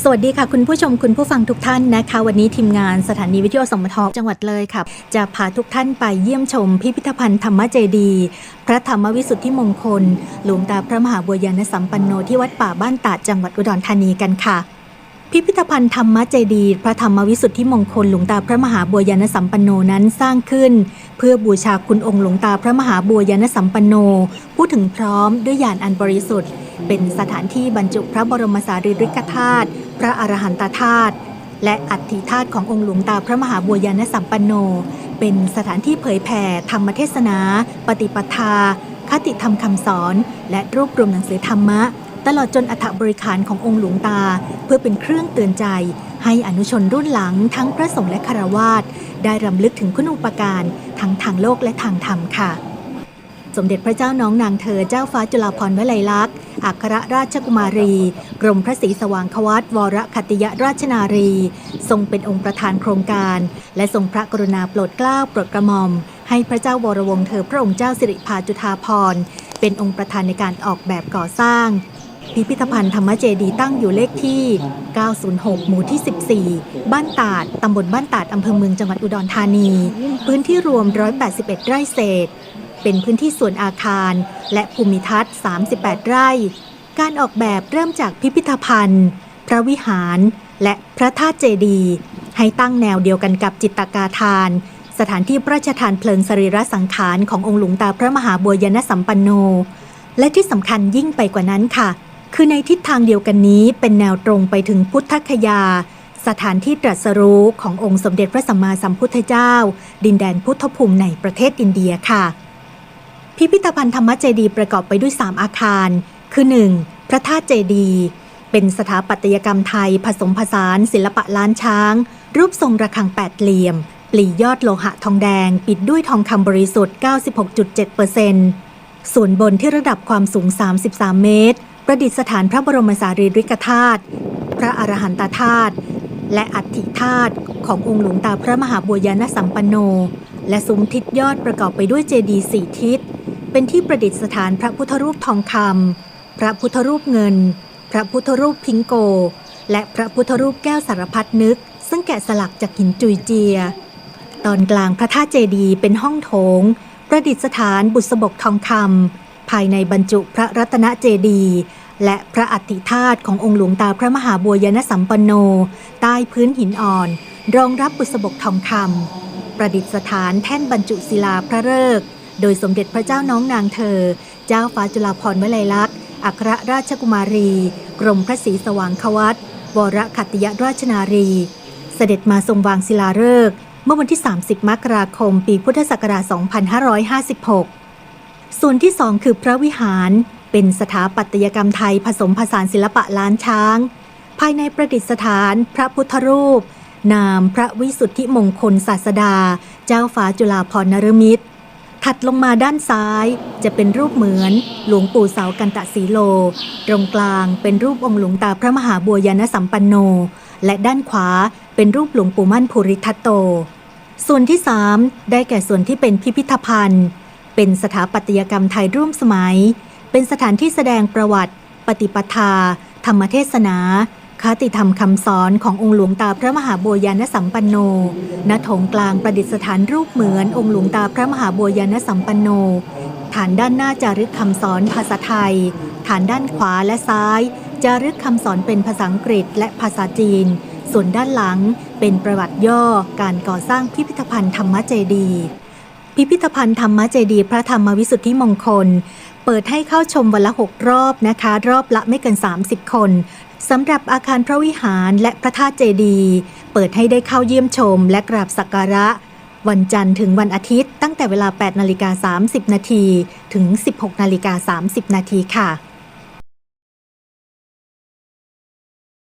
สวัสดีค่ะ คุณผู้ชมคุณผู้ฟังทุกท่านนะคะ วันนี้ทีมงานสถานีวิทยุสมทจังหวัดเลยค่ะ จะพาทุกท่านไปเยี่ยมชมพิพิธภัณฑ์ธรรมเจดี พระธรรมวิสุทธิมงคล หลวงตาพระมหาบัวยานสัมปันโนที่วัดป่าบ้านตาดจังหวัดอุดรธานีกันค่ะ พิพิธภัณฑ์ธรรมเจดีพระธรรมวิสุทธิมงคลหลวงตาพระมหาบัวยานสัมปันโนนั้นสร้างขึ้น เพื่อบูชาคุณองค์หลวงตาพระมหาบัวยานสัมปันโน ผู้ถึงพร้อมด้วยญาณอันบริสุทธิ์ เป็นสถานที่บรรจุพระบรมสารีริกธาตุพระอรหันตธาตุและอัฐิธาตุขององค์หลวงตาพระมหาบัวยานสัมปันโน เป็นสถานที่เผยแผ่ธรรมเทศนา ปฏิปทาคติธรรมคำสอน และรวบรวมหนังสือธรรมะ ตลอดจนอัฐบริขารขององค์หลวงตา เพื่อเป็นเครื่องเตือนใจ ให้อนุชนรุ่นหลังทั้งพระสงฆ์และคารวาสได้รำลึกถึงคุณูปการทั้งทางโลกและทางธรรมค่ะ สมเด็จพระเจ้าน้องนางเธอเจ้าฟ้าจุฬาภรณ์วลัยลักษณ์อัครราชกุมารี กรมพระศรีสว่างควัตวรคัตยราชนารี ทรงเป็นองค์ประธานโครงการ และทรงพระกรุณาโปรดเกล้าโปรดกระหม่อม ให้พระเจ้าวรวงศ์เธอพระองค์เจ้าสิริภาจุฑาภรณ์เป็นองค์ประธานในการออกแบบก่อสร้าง พิพิธภัณฑ์ธรรมเจดีตั้งอยู่เลขที่ 906 หมู่ที่ 14 บ้านตาด ตำบลบ้านตาด อำเภอเมืองจังหวัดอุดรธานี พื้นที่รวม 181 ไร่เศษ เป็นพื้นที่ส่วนอาคาร และภูมิทัศน์ 38 ไร่ การออกแบบเริ่มจากพิพิธภัณฑ์ พระวิหาร และพระธาตุเจดี ให้ตั้งแนวเดียวกันกับจิตตกาทาน สถานที่พระราชทานเพลิงสรีระสังขารขององค์หลวงตาพระมหาบัวยนสัมปันโน และที่สำคัญยิ่งไปกว่านั้นค่ะ คือในทิศทางเดียวกันนี้เป็นแนวตรงไปถึงพุทธคยา สถานที่ตรัสรู้ขององค์สมเด็จพระสัมมาสัมพุทธเจ้า ดินแดนพุทธภูมิในประเทศอินเดียค่ะ พิพิธภัณฑ์ธรรมเจดีประกอบไปด้วย 3 อาคาร คือ 1. พระธาตุเจดี เป็นสถาปัตยกรรมไทยผสมผสาน ศิลปะล้านช้าง รูปทรงระฆังแปดเหลี่ยม ปลียอดโลหะทองแดง ปิดด้วยทองคำบริสุทธิ์ 96.7%ส่วนบนที่ระดับความสูง 33 เมตร ประดิษฐานพระบรมสารีริกธาตุพระอรหันตธาตุและอัฐิธาตุขององค์หลวงตาพระมหาบัวยานสัมปันโน และซุ้มทิศยอดประกอบไปด้วยเจดีย์สี่ทิศ เป็นที่ประดิษฐานพระพุทธรูปทองคำพระพุทธรูปเงิน พระพุทธรูปพิงโก และพระพุทธรูปแก้วสารพัดนึก ซึ่งแกะสลักจากหินจุยเจีย ตอนกลางพระธาตุเจดีย์เป็นห้องโถง ประดิษฐานบุษบกทองคำภายในบรรจุพระรัตนเจดีย์ และพระอัฐิธาตุขององค์หลวงตาพระมหาบัวยานสัมปันโน ใต้พื้นหินอ่อน รองรับบุษบกทองคำประดิษฐานแท่นบรรจุศิลาพระฤกษ์โดยสมเด็จพระเจ้าน้องนางเธอ เจ้าฟ้าจุฬาภรณ์วลัยลักษณ์อัครราชกุมารี กรมพระศรีสว่างควัตวรคัตยราชนารี เสด็จมาทรงวางศิลาฤกษ์เมื่อวันที่ 30 มกราคม ปีพุทธศักราช 2556 ส่วนที่สองคือพระวิหาร เป็นสถาปัตยกรรมไทยผสมผสานศิลปะล้านช้าง ภายในประดิษฐานพระพุทธรูป นามพระวิสุทธิมงคลศาสดา เจ้าฟ้าจุฬาภรณ์นรมิตร ถัดลงมาด้านซ้ายจะเป็นรูปเหมือนหลวงปู่เสากันตะสีโล ตรงกลางเป็นรูปองค์หลวงตาพระมหาบัวยานสัมปันโน และด้านขวาเป็นรูปหลวงปู่มั่นภูริทัตโต ส่วนที่ 3 ได้แก่ส่วนที่เป็นพิพิธภัณฑ์ เป็นสถาปัตยกรรมไทยร่วมสมัย เป็นสถานที่แสดงประวัติ ปฏิปทา ธรรมเทศนาคติธรรมคำสอนขององค์หลวงตาพระมหาบัวยานสัมปันโนณถงกลางประดิษฐานรูปเหมือนองค์หลวงตาพระมหาบัวยานสัมปันโน ฐานด้านหน้าจารึกคำสอนภาษาไทย ฐานด้านขวาและซ้าย จารึกคำสอนเป็นภาษาอังกฤษและภาษาจีน ส่วนด้านหลังเป็นประวัติย่อการก่อสร้างพิพิธภัณฑ์ธรรมเจดีย์ พิพิธภัณฑ์ธรรมเจดีพระธรรมวิสุทธิมงคล เปิดให้เข้าชมวันละ 6 รอบนะคะ รอบละไม่เกิน 30 คนสำหรับอาคารพระวิหารและพระธาตุเจดี เปิดให้ได้เข้าเยี่ยมชม และกราบสักการะ วันจันทร์ถึงวันอาทิตย์ตั้งแต่เวลา 8 นาฬิกา 30 นาทีถึง 16 นาฬิกา 30 นาทีค่ะ